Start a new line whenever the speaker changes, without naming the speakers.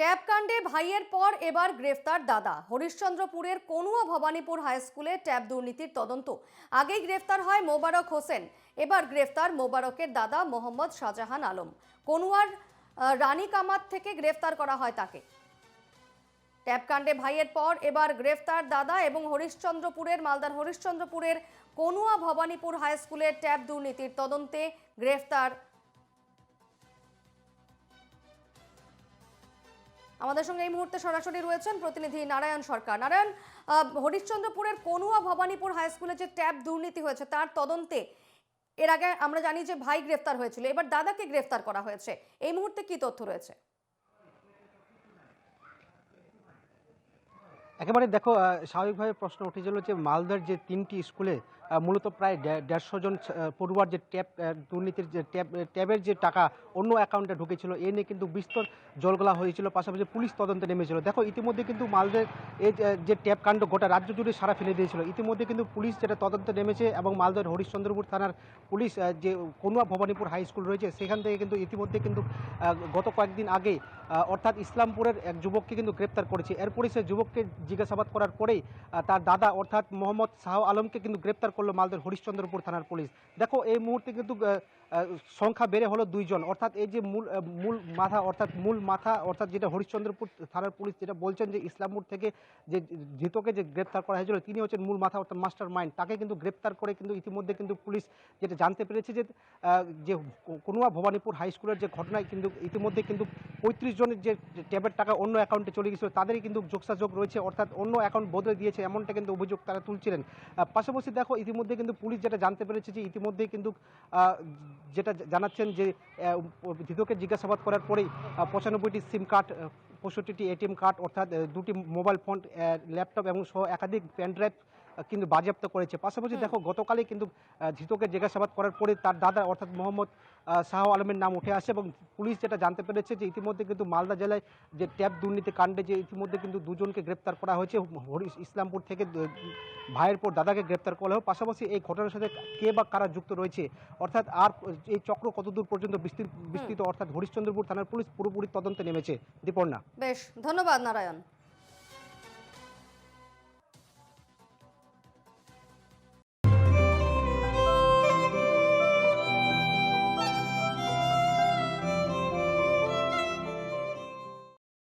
Tab কাণ্ডে ভাইয়ের পর এবার গ্রেফতার দাদা। হরিশ্চন্দ্রপুরের কনুয়া ভবানীপুর হাই স্কুলে ট্যাব দুর্নীতির তদন্ত। আগেই গ্রেফতার হয় মোবারক হোসেন। এবার গ্রেফতার মোবারকের দাদা মোহাম্মদ শাহজাহান আলম। কনুয়ার রানী কামাত থেকে গ্রেফতার করা হয় তাকে। ট্যাব কাণ্ডে ভাইয়ের পর এবার গ্রেফতার দাদা এবং হরিশ্চন্দ্রপুরের, মালদার হরিশ্চন্দ্রপুরের কনুয়া ভবানীপুর হাই স্কুলের ট্যাব দুর্নীতির তদন্তে গ্রেফতার আমাদের সঙ্গে এই মুহূর্তে সরাসরি রয়েছেন প্রতিনিধি নারায়ণ সরকার। নারায়ণ হরিশ্চন্দ্রপুরের কনুয়া ভবানীপুর হাই স্কুলে যে ট্যাব দুর্নীতি হয়েছে, তার তদন্তে এর আগে আমরা জানি যে ভাই গ্রেফতার হয়েছিল, এবার দাদাকে গ্রেফতার করা হয়েছে। এই মুহূর্তে কি তথ্য রয়েছে?
একেবারে দেখো স্বাভাবিকভাবে প্রশ্ন উঠেছিল যে মালদার যে তিনটি স্কুলে মূলত প্রায় দেড়শো জন পড়ুয়ার যে ট্যাব দুর্নীতির যে ট্যাব, ট্যাবের যে টাকা অন্য অ্যাকাউন্টে ঢুকেছিল, এ নিয়ে কিন্তু বিস্তর জলগলা হয়েছিল, পাশাপাশি পুলিশ তদন্তে নেমেছিল। দেখো, ইতিমধ্যে কিন্তু মালদার এই যে- ট্যাব কাণ্ড গোটা রাজ্য জুড়ে সারা ফেলে দিয়েছিল। ইতিমধ্যে কিন্তু পুলিশ যেটা তদন্তে নেমেছে এবং মালদার হরিশ্চন্দ্রপুর থানার পুলিশ যে কনুয়া ভবানীপুর হাই স্কুল রয়েছে, সেখান থেকে কিন্তু ইতিমধ্যে কিন্তু গত কয়েকদিন আগে অর্থাৎ ইসলামপুরের এক যুবককে কিন্তু গ্রেপ্তার করেছে। এরপরে সে যুবককে জিজ্ঞাসাবাদ করার পরেই তার দাদা অর্থাৎ মোহাম্মদ শাহ আলমকে কিন্তু গ্রেপ্তার করল মালদার হরিশ্চন্দ্রপুর থানার পুলিশ। দেখো, এই মুহূর্তে কিন্তু সংখ্যা বেড়ে হলো দুইজন। অর্থাৎ এই যে মূল মূল মাথা, অর্থাৎ মূল মাথা, অর্থাৎ যেটা হরিশ্চন্দ্রপুর থানার পুলিশ যেটা বলছেন যে ইসলামপুর থেকে যে ধৃতকে যে গ্রেপ্তার করা হয়েছিল, তিনি হচ্ছেন মূল মাথা, অর্থাৎ মাস্টার মাইন্ড তাকে কিন্তু গ্রেপ্তার করে কিন্তু ইতিমধ্যে কিন্তু পুলিশ যেটা জানতে পেরেছে যে যে কনুয়া ভবানীপুর হাই স্কুলের যে ঘটনায় কিন্তু ইতিমধ্যে কিন্তু পঁয়ত্রিশ জনের যে ট্যাবের টাকা অন্য অ্যাকাউন্টে চলে গেছিল তাদেরই কিন্তু যোগসাযোগ রয়েছে, অর্থাৎ অন্য অ্যাকাউন্ট বদলে দিয়েছে, এমনটা কিন্তু অভিযোগ তারা তুলছিলেন। পাশাপাশি দেখো ইতিমধ্যে কিন্তু পুলিশ যেটা জানতে পেরেছে যে ইতিমধ্যেই কিন্তু যেটা জানাচ্ছেন যে ধৃতকে জিজ্ঞাসাবাদ করার পরেই পঁচানব্বইটি সিম কার্ড পঁয়ষট্টিটি এটিএম কার্ড অর্থাৎ দুটি মোবাইল ফোন ল্যাপটপ এবং সহ একাধিক পেন ড্রাইভ কিন্তু বাজেয়াপ্ত করেছে। পাশাপাশি দেখো গতকালই কিন্তু ধৃতকে জিজ্ঞাসাবাদ করার পরে তার দাদা অর্থাৎ মোহাম্মদ শাহ আলমের নাম উঠে আসে এবং পুলিশ যেটা জানতে পেরেছে যে ইতিমধ্যে কিন্তু মালদা জেলায় যে ট্যাব দুর্নীতি কাণ্ডে যে ইতিমধ্যে কিন্তু দুজনকে গ্রেপ্তার করা হয়েছে হরি ইসলামপুর থেকে ভাইয়ের পর দাদাকে গ্রেপ্তার করা হয় পাশাপাশি এই ঘটনার সাথে কে বা কারা যুক্ত রয়েছে অর্থাৎ আর এই চক্র কতদূর পর্যন্ত বিস্তৃত বিস্তৃত অর্থাৎ হরিশ্চন্দ্রপুর থানার পুলিশ পুরোপুরি তদন্তে নেমেছে। দীপর্ণা।
বেশ ধন্যবাদ নারায়ণ।